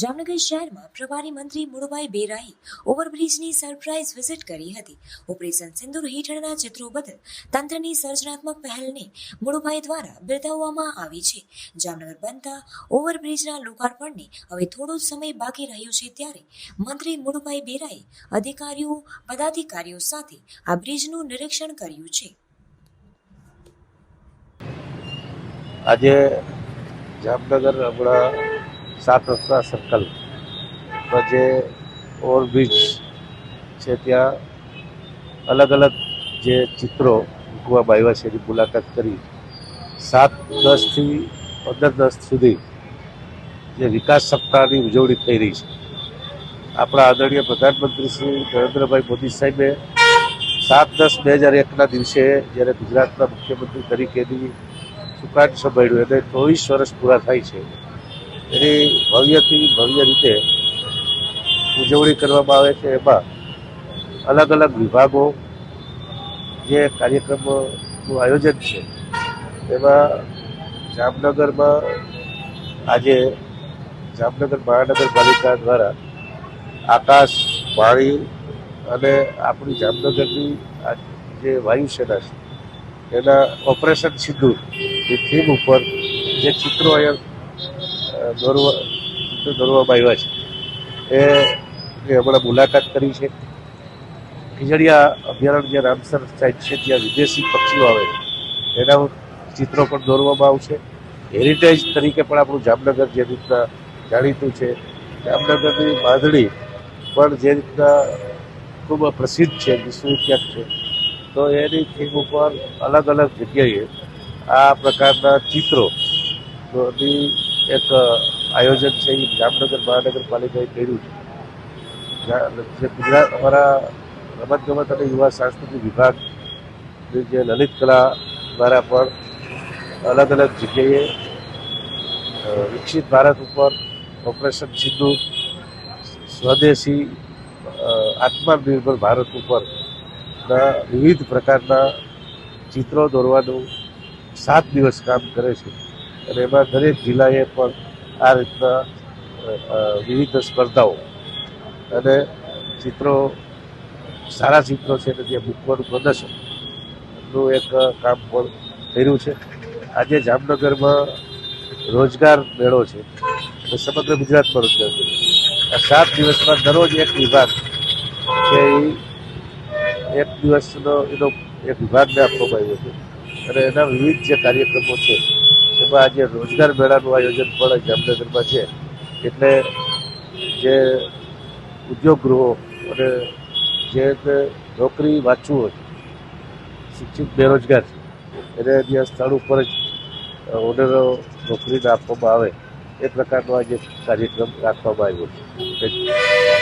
જામનગર શહેરમાં પ્રભારી મંત્રી મુળભાઈ બેરાએ ઓવરબ્રિજની સરપ્રાઇઝ વિઝિટ કરી હતી. ઓપરેશન સિંદુર હેઠળના ચિત્રો બદલ તંત્રની સર્જનાત્મક પહેલને મુળભાઈ દ્વારા બિરદાવવામાં આવી છે. જામનગર બનતા ઓવરબ્રિજના લોકાર્પણને હવે થોડો સમય બાકી રહ્યો છે ત્યારે મંત્રી મુળભાઈ બેરાએ અધિકારીઓ, પદાધિકારીઓ સાથે આ બ્રિજનું નિરીક્ષણ કર્યું છે. આજે જામનગર હમણાં સાત રસ્તા સર્કલ જે ઓવરબ્રિજ છે ત્યાં અલગ અલગ જે ચિત્રો મૂકવામાં આવ્યા છે, એની મુલાકાત કરી. સાત દસથી પંદર દસ સુધી જે વિકાસ સપ્તાહની ઉજવણી થઈ રહી છે. આપણા આદરણીય પ્રધાનમંત્રી શ્રી નરેન્દ્રભાઈ મોદી સાહેબે સાત દસ બે હજાર એકના દિવસે જ્યારે ગુજરાતના મુખ્યમંત્રી તરીકેની સુકાન સંભાળ્યું, એને ચોવીસ વર્ષ પૂરા થાય છે. એની ભવ્યથી ભવ્ય રીતે ઉજવણી કરવામાં આવે છે. એમાં અલગ અલગ વિભાગો જે કાર્યક્રમનું આયોજન છે, એમાં જામનગરમાં આજે જામનગર મહાનગરપાલિકા દ્વારા આકાશ, પાણી અને આપણી જામનગરની જે વાયુસેના છે, એના ઓપરેશન સિંદૂર એ થીમ ઉપર જે ચિત્રો અહીંયા દોરવા દોરવામાં આવ્યા છે. એ હમણાં મુલાકાત કરી છે. ખીજડીયા અભયારણ્ય રામસર સાઇટ છે, ત્યાં વિદેશી પક્ષીઓ આવે છે. એના ચિત્રો પણ દોરવામાં આવશે હેરિટેજ તરીકે પણ આપણું જામનગર જે રીતના જાણીતું છે. જામનગરની બાંધણી પણ જે રીતના ખૂબ પ્રસિદ્ધ છે, વિશ્વવિખ્યાત છે. તો એની થીમ ઉપર અલગ અલગ જગ્યાએ આ પ્રકારના ચિત્રો. ની એક આયોજન છે એ જામનગર મહાનગરપાલિકાએ કર્યું છે. જા- ગુજરાત, અમારા રમતગમત અને યુવા સાંસ્કૃતિક વિભાગ, જે લલિત કલા દ્વારા પણ અલગ અલગ જગ્યાએ વિકસિત ભારત ઉપર ઓપરેશન સિંધુ, સ્વદેશી આત્મનિર્ભર ભારત ઉપરના વિવિધ પ્રકારના ચિત્રો દોરવાનું સાત દિવસ કામ કરે છે. અને એમાં દરેક જિલ્લાએ પણ આ રીતના વિવિધ સ્પર્ધાઓ અને ચિત્રો, સારા ચિત્રો છે અને ત્યાં મૂકવાનું પ્રદર્શનનું એક કામ પણ કર્યું છે. આજે જામનગરમાં રોજગાર મેળો છે અને સમગ્ર ગુજરાતમાં રોજગાર છે. આ સાત દિવસમાં દરરોજ એક વિભાગ છે એ એક દિવસનો એનો એક વિભાગને આપવામાં આવ્યો છે. અને એના વિવિધ જે કાર્યક્રમો છે એમાં આજે રોજગાર મેળાનું આયોજન પણ જામનગરમાં છે, એટલે જે ઉદ્યોગ ગૃહો અને જે નોકરી વાંચવું હોય, શિક્ષિત બેરોજગાર છે એને ત્યાં સ્થળ ઉપર જ ઓર્ડરો નોકરીને આપવામાં આવે, એ પ્રકારનો આજે કાર્યક્રમ રાખવામાં આવ્યો છે.